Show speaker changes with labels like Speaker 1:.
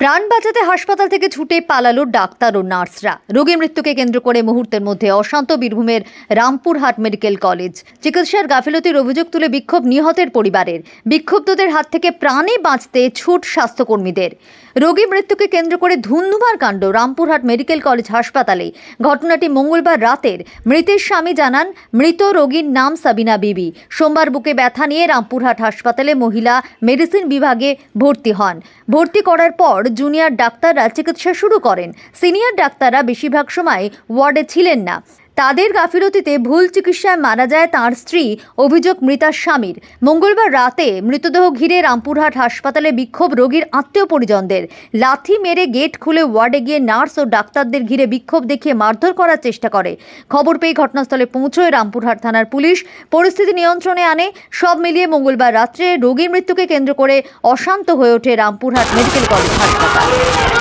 Speaker 1: প্রাণ বাঁচাতে হাসপাতাল থেকে ছুটে পালালো ডাক্তার ও নার্সরা রোগী মৃত্যুকে কেন্দ্র করে মুহূর্তের মধ্যে অশান্ত বীরভূমের রামপুরহাট মেডিকেল কলেজ চিকিৎসার গাফিলতির অভিযোগ তুলে বিক্ষোভ নিহতের পরিবারের বিক্ষুব্ধদের হাত থেকে প্রাণে বাঁচতে ছুট স্বাস্থ্যকর্মীদের রোগী মৃত্যুকে কেন্দ্র করে ধুন্ধুমার কাণ্ড রামপুরহাট মেডিকেল কলেজ হাসপাতালে ঘটনাটি মঙ্গলবার রাতের মৃতের স্বামী জানান মৃত রোগীর নাম সাবিনা বিবি সোমবার বুকে ব্যথা নিয়ে রামপুরহাট হাসপাতালে মহিলা মেডিসিন বিভাগে ভর্তি হন ভর্তি করার পর জুনিয়র ডাক্তাররা চিকিৎসা শুরু করেন সিনিয়র ডাক্তাররা বেশিরভাগ সময় ওয়ার্ডে ছিলেন না তাদের গাফিলতিতে ভুল চিকিৎসায় মারা যায় তাঁর স্ত্রী অভিযোগ মৃতার স্বামীর মঙ্গলবার রাতে মৃতদেহ ঘিরে রামপুরহাট হাসপাতালে বিক্ষোভ রোগীর আত্মীয় পরিজনদের লাথি মেরে গেট খুলে ওয়ার্ডে গিয়ে নার্স ও ডাক্তারদের ঘিরে বিক্ষোভ দেখিয়ে মারধর করার চেষ্টা করে খবর পেয়ে ঘটনাস্থলে পৌঁছয় রামপুরহাট থানার পুলিশ পরিস্থিতি নিয়ন্ত্রণে আনে সব মিলিয়ে মঙ্গলবার রাত্রে রোগীর মৃত্যুকে কেন্দ্র করে অশান্ত হয়ে ওঠে রামপুরহাট মেডিকেল কলেজ হাসপাতাল